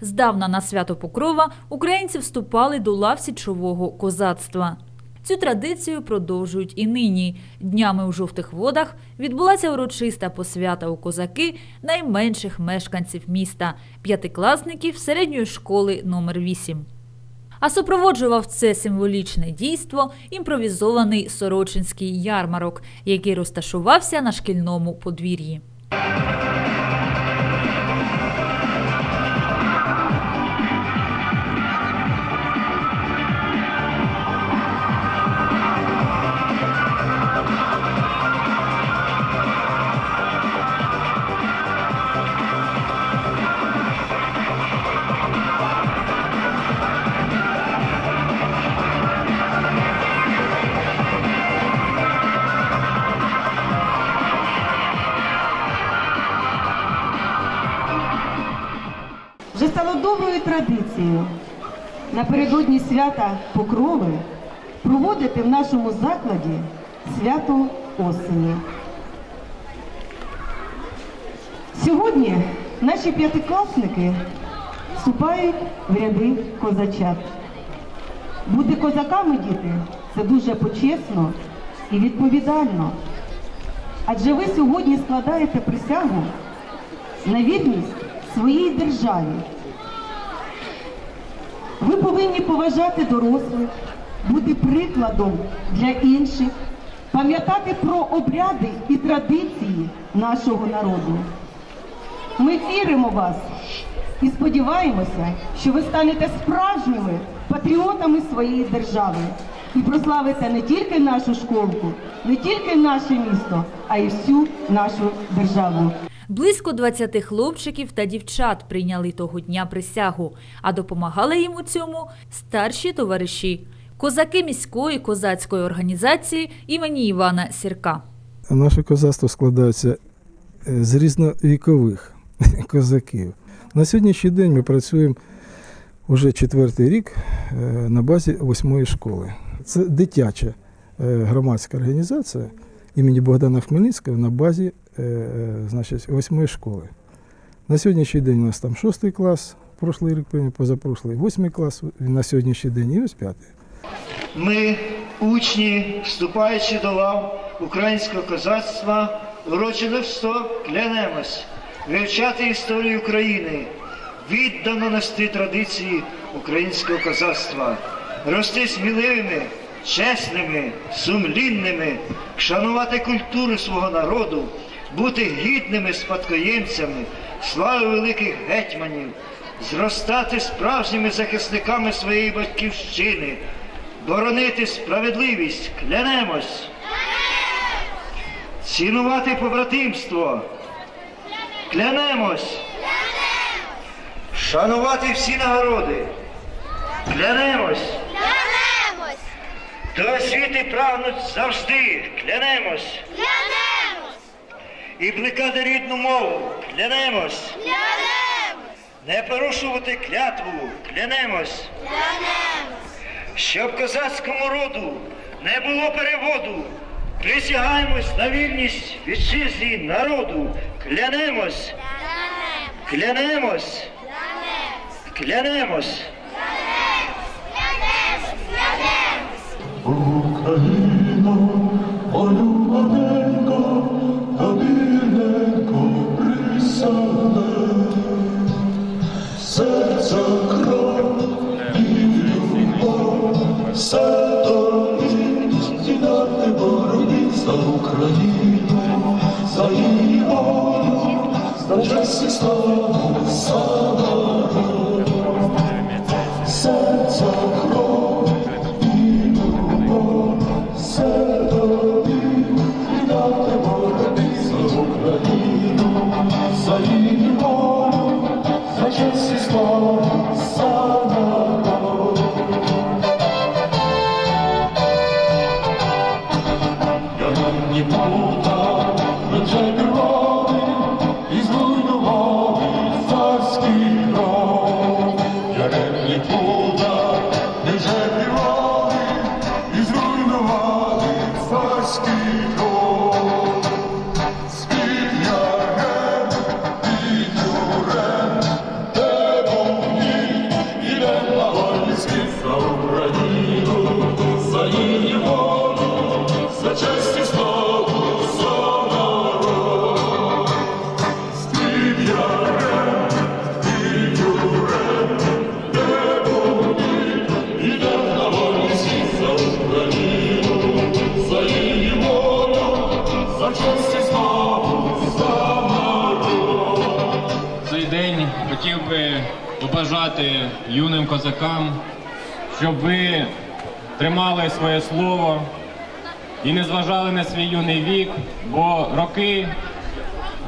Здавна на свято Покрова українці вступали до лав січового козацтва. Цю традицію продовжують і нині. Днями у жовтих водах відбулася урочиста посвята у козаки найменших мешканців міста п'ятикласників середньої школи номер 8 А супроводжував це символічне дійство імпровізований Сорочинський ярмарок, який розташувався на шкільному подвір'ї. Традицією напередодні свята Покрови проводити в нашому закладі свято осені. Сьогодні наші п'ятикласники вступають в ряди козачат. Бути козаками, діти, це дуже почесно і відповідально. Адже ви сьогодні складаєте присягу на вірність своїй державі. Ви повинні поважати дорослих, бути прикладом для інших, пам'ятати про обряди і традиції нашого народу. Ми віримо вас і сподіваємося, що ви станете справжніми патріотами своєї держави і прославите не тільки нашу школку, не тільки наше місто, а й всю нашу державу. Близько 20 хлопчиків та дівчат прийняли того дня присягу, а допомагали їм у цьому старші товариші, козаки міської козацької організації імені Івана Сірка. Наше козацтво складається е, з різновікових козаків. На сьогоднішній день ми працюємо вже четвертий рік е, на базі восьмої школи. Це дитяча е, громадська організація імені Богдана Хмельницького на базі е, е, значить, восьмої школи. На сьогоднішній день у нас там шостий клас, прошлий рік прийняв, позапрошлий восьмий клас, на сьогоднішній день і ось п'ятий. Ми, учні, вступаючи до лав українського козацтва, урочисто клянемось вивчати історію України, віддано нести традиції українського козацтва, рости сміливими, чесними, сумлінними, шанувати культуру свого народу, бути гідними спадкоємцями, слави великих гетьманів, зростати справжніми захисниками своєї батьківщини боронити справедливість, клянемось. Цінувати побратимство. Клянемось. Шанувати всі нагороди. Клянемось. До освіти прагнуть завжди. Клянемось. Клянемось! І плекати рідну мову. Клянемось. Клянемось! Не порушувати клятву. Клянемось. Клянемось! Щоб козацькому роду не було переводу, присягаємось на вільність вітчизні народу. Клянемось, Клянемось! клянемось, Клянемось! клянемось. Клянемось! Клянемось! Україно, полюбаненько, обірненько присяде, серця кров і любов, все тобі зідати боротьбі за Україну, за її волю, за честь і славу, за народ. Честь побажати юним козакам, щоб ви тримали своє слово і не зважали на свій юний вік, бо роки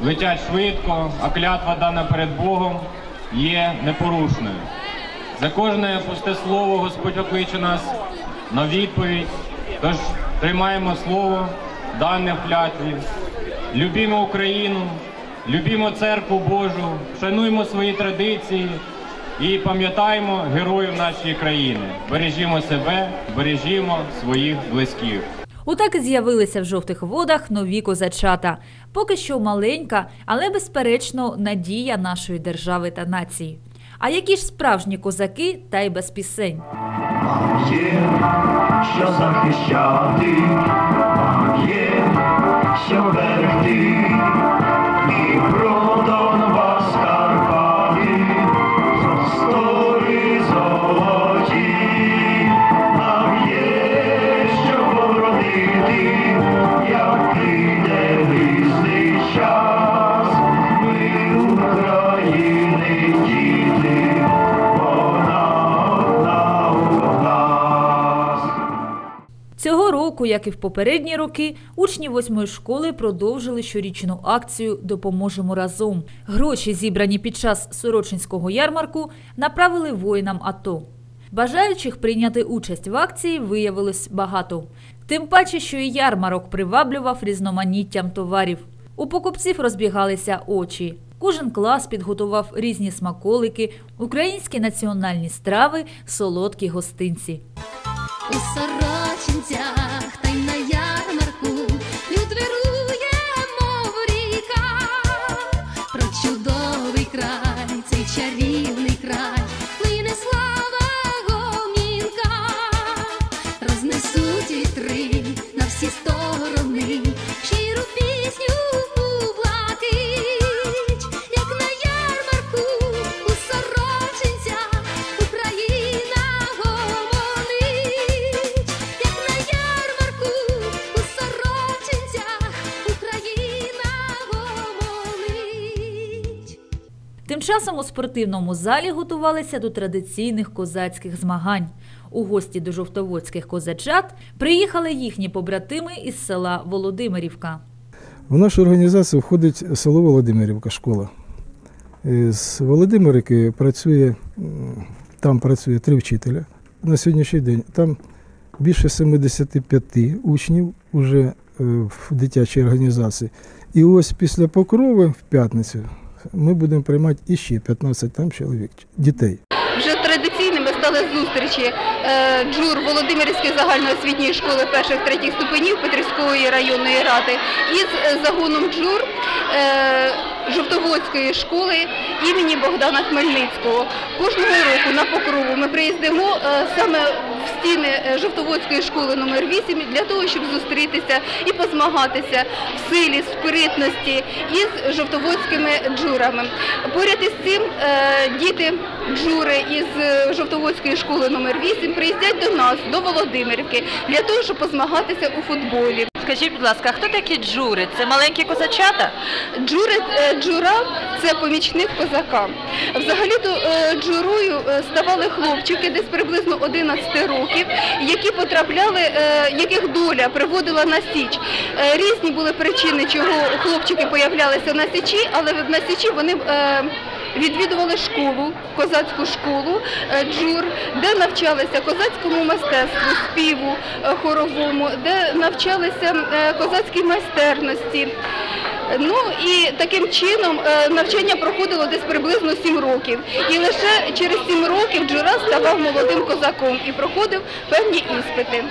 летять швидко, а клятва дана перед Богом є непорушною. За кожне пусте слово Господь покличе нас на відповідь. Тож тримаємо слово, дане в клятві, любімо Україну, любімо церкву Божу, шануємо свої традиції і пам'ятаємо героїв нашої країни. Бережімо себе, бережімо своїх близьких. Отак і з'явилися в жовтих водах нові козачата. Поки що маленька, але безперечно надія нашої держави та нації. А які ж справжні козаки, та й без пісень. Є, що захищати, є, що берегти, Цього року, як і в попередні роки, учні восьмої школи продовжили щорічну акцію Допоможемо разом. Гроші, зібрані під час Сорочинського ярмарку, направили воїнам АТО. Бажаючих прийняти участь в акції виявилось багато. Тим паче, що і ярмарок приваблював різноманіттям товарів. У покупців розбігалися очі. Кожен клас підготував різні смаколики, українські національні страви, солодкі гостинці. У сорочинцях Часом у спортивному залі готувалися до традиційних козацьких змагань. У гості до жовтоводських козачат приїхали їхні побратими із села Володимирівка. В нашу організацію входить село Володимирівка, школа. Е, З Володимирики працює, там працює три вчителя. На сьогоднішній день там більше 75 учнів уже е, в дитячій організації. І ось після покрови в п'ятницю ми будемо приймати іще 15 там чоловік, дітей. Стали зустрічі е, джур Володимирської загальноосвітньої школи перших третіх ступенів Петрівської районної ради із е, загоном джур е, Жовтоводської школи імені Богдана Хмельницького. Кожного року на покрову ми приїздимо саме в стіни Жовтоводської школи номер 8 для того, щоб зустрітися і позмагатися в силі, спритності із жовтоводськими джурами. Поряд із цим діти джури із е, Жовтоводської школи номер 8 приїздять до нас, до Володимирівки, для того, щоб позмагатися у футболі. Скажіть, будь ласка, хто такі джури? Це маленькі козачата? Джури, е, джура це помічник козака. Взагалі-то е, джурою ставали хлопчики десь приблизно 11 років, які потрапляли, яких доля приводила на січ. Різні були причини, чого хлопчики появлялися на січі, але на січі вони. Відвідували школу, козацьку школу е, джур, де навчалися козацькому мистецтву, співу е, хоровому, де навчалися е, козацькій майстерності. Ну і таким чином навчання проходило десь приблизно 7 років. І лише через 7 років Джура ставав молодим козаком і проходив певні іспити.